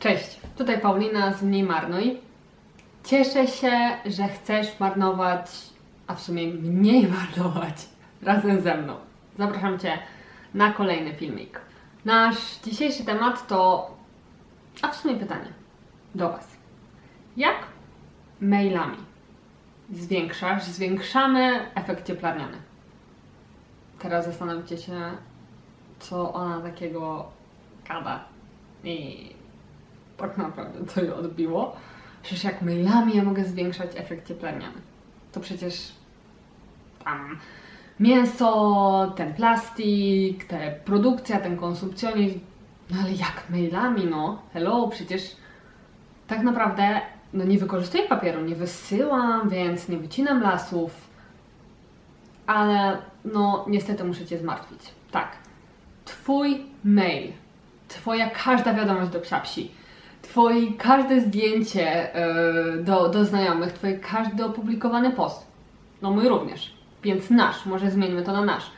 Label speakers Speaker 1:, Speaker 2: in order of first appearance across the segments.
Speaker 1: Cześć, tutaj Paulina z Mniej Marnuj. Cieszę się, że chcesz marnować, a w sumie mniej marnować razem ze mną. Zapraszam Cię na kolejny filmik. Nasz dzisiejszy temat to, a w sumie pytanie do Was. Jak mailami zwiększasz, zwiększamy efekt cieplarniany? Teraz zastanówcie się, co ona takiego gada i tak naprawdę co ją odbiło. Przecież jak mailami ja mogę zwiększać efekt cieplarniany. To przecież tam mięso, ten plastik, te produkcja, ten konsumpcjonizm. No ale jak mailami, no? Hello, przecież tak naprawdę no nie wykorzystuję papieru, nie wysyłam, więc nie wycinam lasów. Ale no niestety muszę Cię zmartwić. Tak, Twój mail, Twoja każda wiadomość do psiapsi, Twoje każde zdjęcie yy, do, do znajomych, Twoje każdy opublikowany post, no mój również, więc nasz, może zmieńmy to na nasz.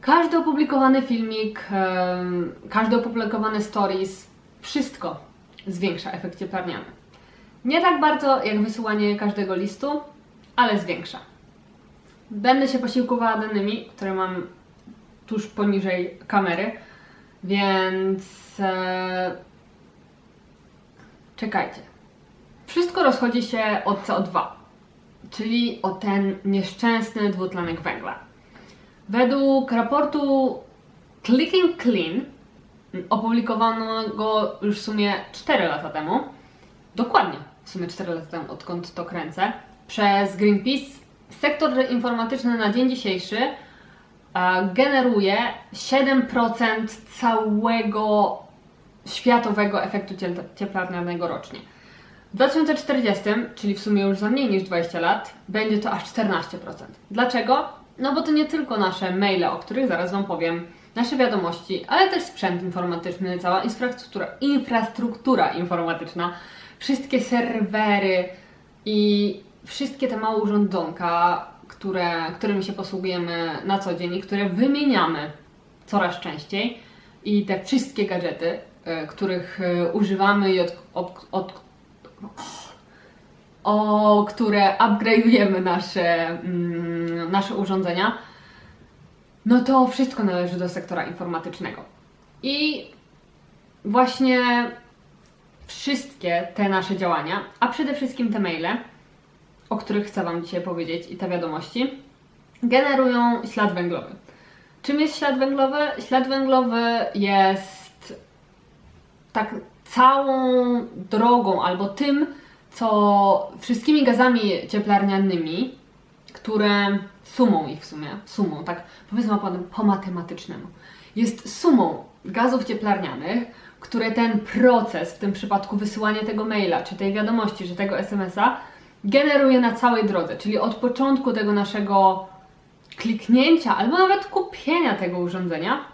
Speaker 1: Każdy opublikowany filmik, yy, każdy opublikowany stories, wszystko zwiększa efekt cieplarniany. Nie tak bardzo jak wysyłanie każdego listu, ale zwiększa. Będę się posiłkowała danymi, które mam tuż poniżej kamery, więc e, czekajcie. Wszystko rozchodzi się od CO2, czyli o ten nieszczęsny dwutlenek węgla. Według raportu Clicking Clean, opublikowanego już w sumie 4 lata temu, dokładnie w sumie 4 lata temu, odkąd to kręcę, przez Greenpeace, sektor informatyczny na dzień dzisiejszy e, generuje 7% całego światowego efektu cieplarnianego rocznie. W 2040, czyli w sumie już za mniej niż 20 lat, będzie to aż 14%. Dlaczego? No bo to nie tylko nasze maile, o których zaraz Wam powiem, nasze wiadomości, ale też sprzęt informatyczny, cała infrastruktura, infrastruktura informatyczna, wszystkie serwery i wszystkie te małe urządzonka, które, którymi się posługujemy na co dzień i które wymieniamy coraz częściej i te wszystkie gadżety, e, których e, używamy i od, od, od, o które upgrade'ujemy nasze, mm, nasze urządzenia, no to wszystko należy do sektora informatycznego. I właśnie wszystkie te nasze działania, a przede wszystkim te maile, o których chcę Wam dzisiaj powiedzieć i te wiadomości, generują ślad węglowy. Czym jest ślad węglowy? Ślad węglowy jest tak całą drogą albo tym, co wszystkimi gazami cieplarnianymi, które sumą ich w sumie, sumą, tak powiedzmy po, po matematycznemu, jest sumą gazów cieplarnianych, które ten proces, w tym przypadku wysyłania tego maila, czy tej wiadomości, czy tego SMS-a, generuje na całej drodze, czyli od początku tego naszego kliknięcia albo nawet kupienia tego urządzenia,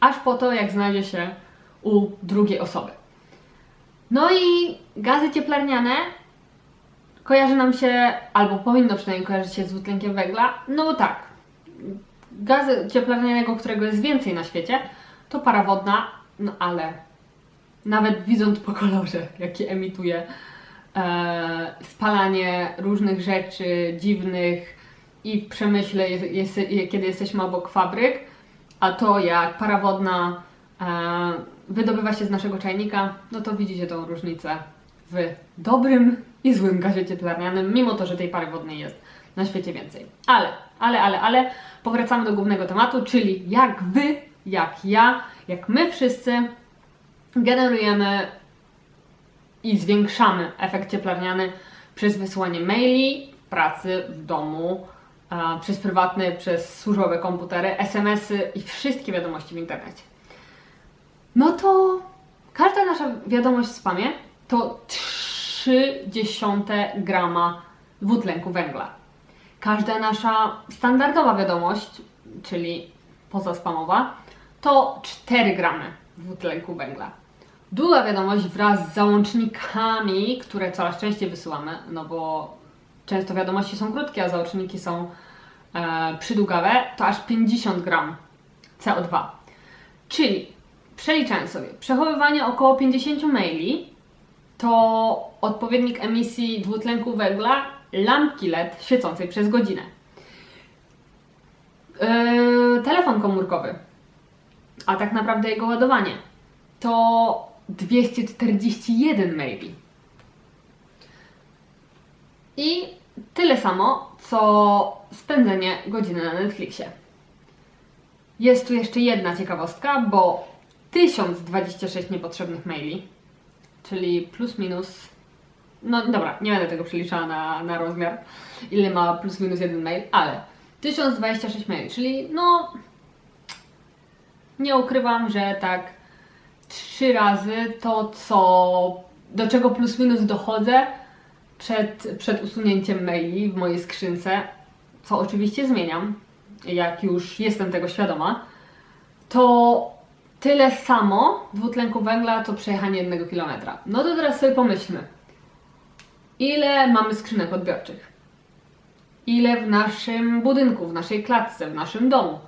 Speaker 1: aż po to, jak znajdzie się u drugiej osoby. No i gazy cieplarniane kojarzy nam się, albo powinno przynajmniej kojarzyć się z dwutlenkiem węgla, no bo tak, gazy cieplarnianego, którego jest więcej na świecie, to para wodna, no ale nawet widząc po kolorze, jakie emituje e, spalanie różnych rzeczy dziwnych i w przemyśle, jest, jest, kiedy jesteśmy obok fabryk, a to jak para wodna e, wydobywa się z naszego czajnika, no to widzicie tą różnicę w dobrym i złym gazie cieplarnianym, mimo to, że tej pary wodnej jest na świecie więcej. Ale, ale, ale, ale powracamy do głównego tematu, czyli jak wy, jak ja, jak my wszyscy generujemy i zwiększamy efekt cieplarniany przez wysłanie maili pracy, w domu, przez prywatne, przez służbowe komputery, SMS-y i wszystkie wiadomości w internecie. No to każda nasza wiadomość w spamie to 0,3 grama dwutlenku węgla. Każda nasza standardowa wiadomość, czyli pozaspamowa, to 4 gramy dwutlenku węgla. Długa wiadomość wraz z załącznikami, które coraz częściej wysyłamy, no bo często wiadomości są krótkie, a załączniki są e, przydługawe, to aż 50 gram CO2. Czyli przeliczając sobie, przechowywanie około 50 maili to odpowiednik emisji dwutlenku węgla lampki LED świecącej przez godzinę. Yy, telefon komórkowy, a tak naprawdę jego ładowanie, to 241 maili. I tyle samo, co spędzenie godziny na Netflixie. Jest tu jeszcze jedna ciekawostka, bo 1026 niepotrzebnych maili, czyli plus minus. No dobra, nie będę tego przeliczała na, na rozmiar, ile ma plus minus jeden mail, ale 1026 maili, czyli no. Nie ukrywam, że tak trzy razy to, co do czego plus minus dochodzę przed, przed usunięciem maili w mojej skrzynce, co oczywiście zmieniam, jak już jestem tego świadoma, to tyle samo dwutlenku węgla to przejechanie jednego kilometra. No to teraz sobie pomyślmy, ile mamy skrzynek odbiorczych? Ile w naszym budynku, w naszej klatce, w naszym domu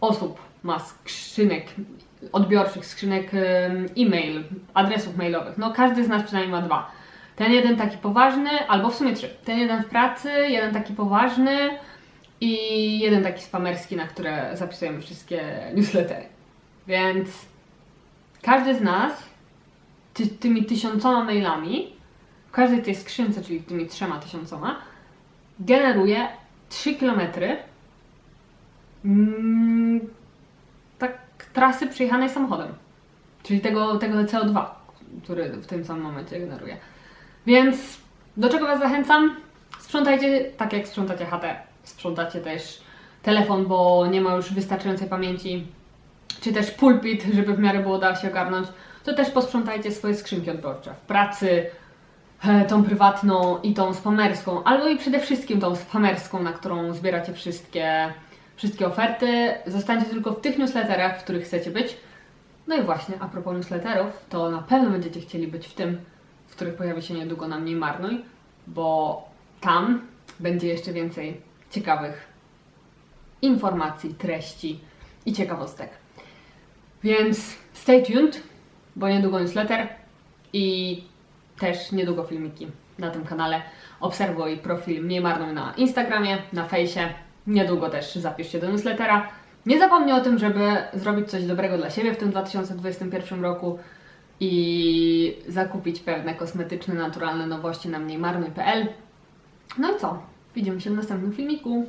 Speaker 1: osób ma skrzynek odbiorczych, skrzynek em, e-mail, adresów mailowych? No każdy z nas przynajmniej ma dwa. Ten jeden taki poważny, albo w sumie trzy. Ten jeden w pracy, jeden taki poważny i jeden taki spamerski, na które zapisujemy wszystkie newslettery. Więc każdy z nas ty, tymi tysiącoma mailami, w każdej tej skrzynce, czyli tymi trzema tysiącoma, generuje 3 kilometry mm, tak trasy przejechanej samochodem. Czyli tego, tego CO2, który w tym samym momencie generuje. Więc do czego Was zachęcam? Sprzątajcie tak jak sprzątacie chatę. Sprzątacie też telefon, bo nie ma już wystarczającej pamięci. Czy też pulpit, żeby w miarę było da się ogarnąć. To też posprzątajcie swoje skrzynki odbiorcze. W pracy, e, tą prywatną i tą spamerską, albo i przede wszystkim tą spamerską, na którą zbieracie wszystkie, wszystkie oferty. Zostańcie tylko w tych newsletterach, w których chcecie być. No i właśnie, a propos newsletterów, to na pewno będziecie chcieli być w tym, w których pojawi się niedługo na Mniej Marnuj, bo tam będzie jeszcze więcej ciekawych informacji, treści i ciekawostek. Więc stay tuned, bo niedługo newsletter i też niedługo filmiki na tym kanale. Obserwuj profil Mniej Marnuj na Instagramie, na fejsie. Niedługo też zapisz się do newslettera. Nie zapomnij o tym, żeby zrobić coś dobrego dla siebie w tym 2021 roku i zakupić pewne kosmetyczne, naturalne nowości na mniejmarnuj.pl. No i co? Widzimy się w następnym filmiku.